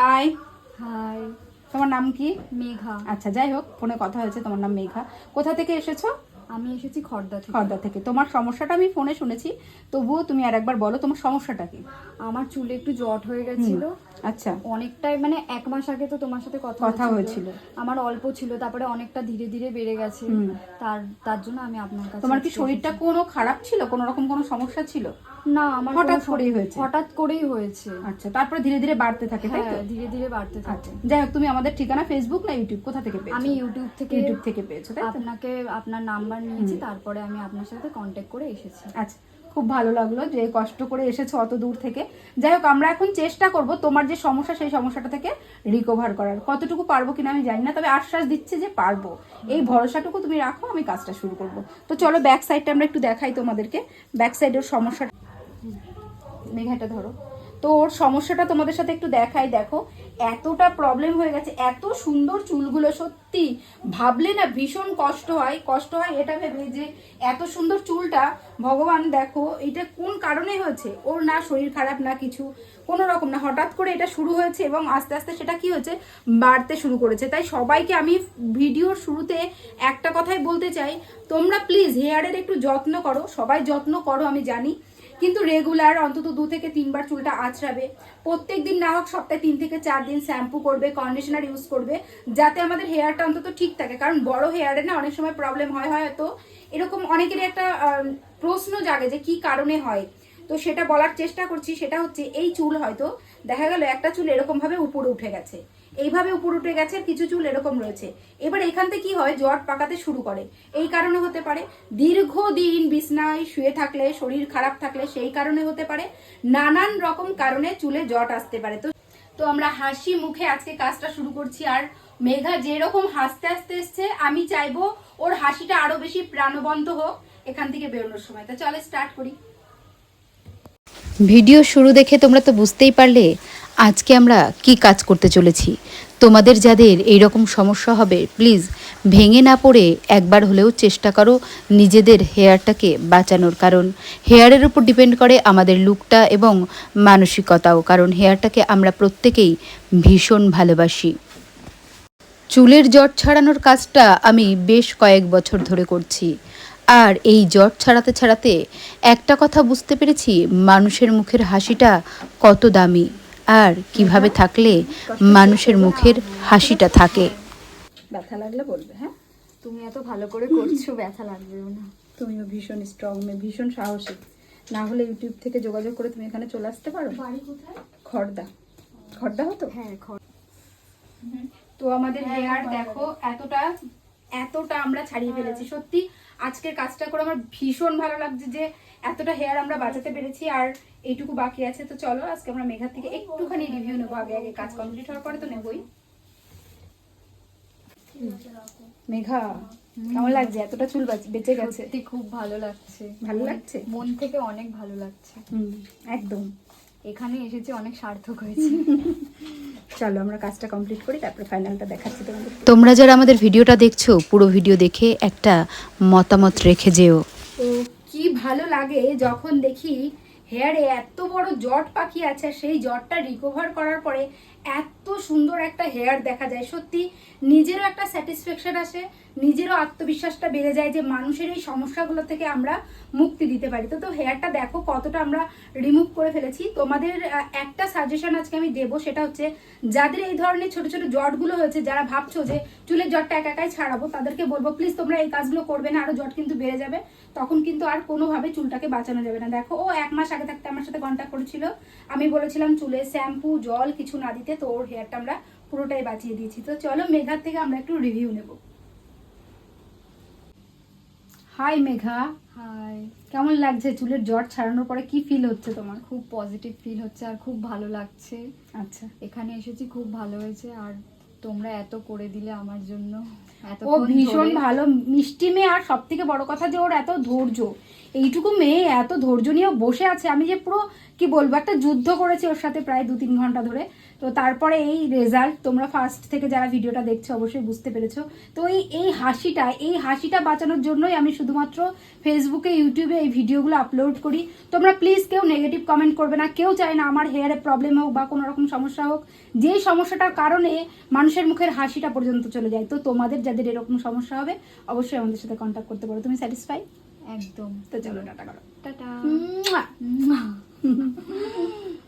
High high তোমার নাম কি? মেঘা। আচ্ছা যাই হোক ফোনে কথা হয়েছে তোমার নাম মেঘা। কোথা থেকে এসেছ? আমি এসেছি খর্দা থেকে। খর্দা থেকে। তোমার সমস্যাটা আমি ফোনে শুনেছি তবুও তুমি আর একবার বলো তোমার সমস্যাটা কি? আমার চুলে একটু জট হয়ে গেছিল। আচ্ছা। অনেকটাই মানে এক মাস আগে তো তোমার সাথে কথা কথা হয়েছিল। আমার অল্প ছিল তারপরে অনেকটা ধীরে ধীরে বেড়ে গেছে। তার তার জন্য আমি আপনার কাছে তোমার কি শরীরটা কোনো খারাপ ছিল? কোনো রকম কোনো সমস্যা ছিল। না আমার হঠাৎ করেই হয়েছে? হঠাৎ করেই হয়েছে। আচ্ছা তারপরে ধীরে ধীরে বাড়তে থাকে তাই তো? হ্যাঁ ধীরে ধীরে বাড়তে থাকে। আচ্ছা যাই হোক তুমি আমাদের ঠিকানা ফেসবুক না ইউটিউব কোথা থেকে পেয়েছ? আমি ইউটিউব থেকে ইউটিউব থেকে পেয়েছ তাই আপনাকে আপনার নাম্বার নিয়েছি তারপরে আমি আপনার সাথে কন্ট্যাক্ট করে এসেছি। আচ্ছা খুব ভালো লাগল যে কষ্ট করে এসেছ অত দূর থেকে। যাই হোক আমরা এখন চেষ্টা করব তোমার যে সমস্যা সেই সমস্যাটা থেকে রিকভার করার। কতটুকু পারব কিনা আমি জানি না তবে আশ্বাস দিচ্ছে যে পারব। এই ভরসাটুকু তুমি রাখো আমি কাজটা শুরু করব। তো চলো ব্যাক সাইডটা আমরা একটু দেখাই তোমাদেরকে। ব্যাক সাইডের সমস্যা মেঘাটা ধরো। তো ওর সমস্যাটা তোমাদের সাথে একটু দেখাই, দেখো, এতটা প্রবলেম হয়ে গেছে, এত সুন্দর চুলগুলো, সত্যি। ভাবলে না ভীষণ কষ্ট হয় কষ্ট হয় এটা ভেবে যে এত সুন্দর চুলটা, ভগবান দেখো, এটা কোন কারণে হয়েছে? ওর না শরীর খারাপ, না কিছু, কোনো রকম না। হঠাৎ করে এটা শুরু হয়েছে এবং আস্তে আস্তে সেটা কি হয়েছে? বাড়তে শুরু করেছে। তাই সবাইকে আমি ভিডিওর শুরুতে একটা কথাই বলতে চাই, তোমরা প্লিজ হেয়ারের একটু যত্ন করো, সবাই যত্ন করো আমি জানি। কিন্তু রেগুলার অন্তত দু থেকে তিনবার চুলটা আঁচড়াবে। প্রত্যেক দিন না হোক সপ্তাহে তিন থেকে চার দিন শ্যাম্পু করবে কন্ডিশনার ইউজ করবে, যাতে আমাদের হেয়ারটা অন্তত ঠিক থাকে। কারণ বড় হেয়ারে না অনেক সময় প্রবলেম হয়, হয়তো এরকম অনেকেরই একটা প্রশ্ন জাগে যে কি কারণে হয়। তো সেটা বলার চেষ্টা করছি, সেটা হচ্ছে এই চুল হয়তো দেখা গেল একটা চুল এরকম ভাবে উপরে উঠে গেছে। এইভাবে উপরে উঠে গেছে, আর কিছু চুল এরকম রয়েছে। এবার এখান থেকে কি হয়? জট পাকাতে শুরু করে। এই কারণে হতে পারে। দীর্ঘদিন বিছনায় শুয়ে থাকলে, শরীর খারাপ থাকলে সেই কারণে হতে পারে। নানান রকম কারণে চুলে জট আসতে পারে। তো তো আমরা হাসি মুখে আজকে কাজটা শুরু করছি। আর মেঘা যেরকম হাসতে হাসতে এসছে, আমি চাইব ওর হাসিটা আরও বেশি প্রাণবন্ত হোক এখান থেকে বেরোনোর সময়। তো চলে স্টার্ট করি। ভিডিও শুরু দেখে তোমরা তো বুঝতেই পারলে আজকে আমরা কি কাজ করতে চলেছি? তোমাদের যাদের এই রকম সমস্যা হবে, প্লিজ ভেঙে না পড়ে একবার হলেও চেষ্টা করো নিজেদের হেয়ারটাকে বাঁচানোর। কারণ হেয়ারের উপর ডিপেন্ড করে আমাদের লুকটা এবং মানসিকতাও, কারণ হেয়ারটাকে আমরা প্রত্যেকেই ভীষণ ভালোবাসি। চুলের জট ছাড়ানোর কাজটা আমি বেশ কয়েক বছর ধরে করছি। আর এই জট ছাড়াতে ছাড়াতে একটা কথা বুঝতে পেরেছি, মানুষের মুখের হাসিটা কত দামি। আর কীভাবে থাকলে মানুষের মুখের হাসিটা থাকে? ব্যথা লাগলে বলবে হ্যাঁ? তুমি এত ভালো করে করছ ব্যথা লাগবেও না। তুমিও ভীষণ স্ট্রং মেয়ে ভীষণ সাহসী। না হলে ইউটিউব থেকে যোগাযোগ করে তুমি এখানে চলে আসতে পারো? বাড়ি কোথায়? খড়দা খড়দা হতো? হ্যাঁ খড় তো আমাদের হেয়ার দেখো এতটা এতটা আমরা ছাড়িয়ে ফেলেছি। সত্যি আজকের কাজটা করে আমার ভীষণ ভালো লাগছে যে এতটা হেয়ার আমরা বাঁচাতে পেরেছি আর এইটুকু বাকি আছে। তো চলো আজকে আমরা মেঘার থেকে একটুখানি রিভিউ নেব আগে আগে কাজ কমপ্লিট হওয়ার পরে তো নেবই। মেঘা কেমন লাগছে? এতটা চুল বাঁচ- গেছে। খুব ভালো লাগছে। ভালো লাগছে? মন থেকে অনেক ভালো লাগছে। একদম। এখানে এসেছি অনেক সার্থক হয়েছে। চলো আমরা কাজটা কমপ্লিট করি তারপরে ফাইনালটা দেখাচ্ছি তোমাদের। তোমরা যারা আমাদের ভিডিওটা দেখছ পুরো ভিডিও দেখে একটা মতামত রেখে যেও। তো কি ভালো লাগে যখন দেখি হেয়ারে এত বড় জট পাখি আছে সেই জটটা রিকভার করার পরে এত সুন্দর একটা হেয়ার দেখা যায়। সত্যি, নিজেরও একটা স্যাটিসফ্যাকশন আসে, নিজেরও আত্মবিশ্বাসটা বেড়ে যায় যে মানুষের এই সমস্যাগুলো থেকে আমরা মুক্তি দিতে পারি। তো তো হেয়ারটা দেখো কতটা আমরা রিমুভ করে ফেলেছি। তোমাদের একটা সাজেশন আজকে আমি দেবো, সেটা হচ্ছে যাদের এই ধরনের ছোট ছোট জটগুলো হয়েছে, যারা ভাবছ যে চুলের জটটা একা একাই ছাড়াবো, তাদেরকে বলব প্লিজ তোমরা এই কাজগুলো করবে না আরও জট কিন্তু বেড়ে যাবে। তখন কিন্তু আর কোনোভাবে চুলটাকে বাঁচানো যাবে না। দেখো, ও এক মাস আগে থাকতে আমার সাথে কন্ট্যাক্ট করেছিল। আমি বলেছিলাম চুলে শ্যাম্পু জল, কিছু না দিতে তো ওর হেয়ারটা আমরা পুরোটাই বাঁচিয়ে দিয়েছি। তো চলো মেঘার থেকে আমরা একটু রিভিউ নেব। হাই মেঘা। হাই কেমন লাগছে? চুলের জট ছাড়ানোর পরে কি ফিল হচ্ছে তোমার? খুব পজিটিভ ফিল হচ্ছে আর খুব ভালো লাগছে। আচ্ছা। এখানে এসেছি খুব ভালো হয়েছে। আর তোমরা এত করে দিলে আমার জন্য? ও ভীষণ ভালো। মিষ্টি মেয়ে আর সব থেকে বড় কথা যে ওর এত ধৈর্য। এইটুকু মেয়ে এত ধৈর্য নিয়ে বসে আছে আমি যে পুরো কি বলব একটা যুদ্ধ করেছি ওর সাথে প্রায় দু তিন ঘণ্টা ধরে। তো তারপরে এই রেজাল্ট তোমরা ফার্স্ট থেকে যারা ভিডিওটা দেখছ অবশ্যই বুঝতে পেরেছ। তো এই এই হাসিটা এই হাসিটা বাঁচানোর জন্যই আমি শুধুমাত্র ফেসবুকে ইউটিউবে এই ভিডিওগুলো আপলোড করি। তোমরা প্লিজ কেউ নেগেটিভ কমেন্ট করবে না। কেউ চায় না আমার হেয়ারে প্রবলেম হোক বা কোনো রকম সমস্যা হোক। যেই সমস্যাটার কারণে মানুষের মুখের হাসিটা পর্যন্ত চলে যায়। তো তোমাদের যাদের এরকম সমস্যা হবে অবশ্যই আমাদের সাথে কন্ট্যাক্ট করতে পারো। তুমি স্যাটিসফাই একদম। তো চলো টাটা করো। টাটা।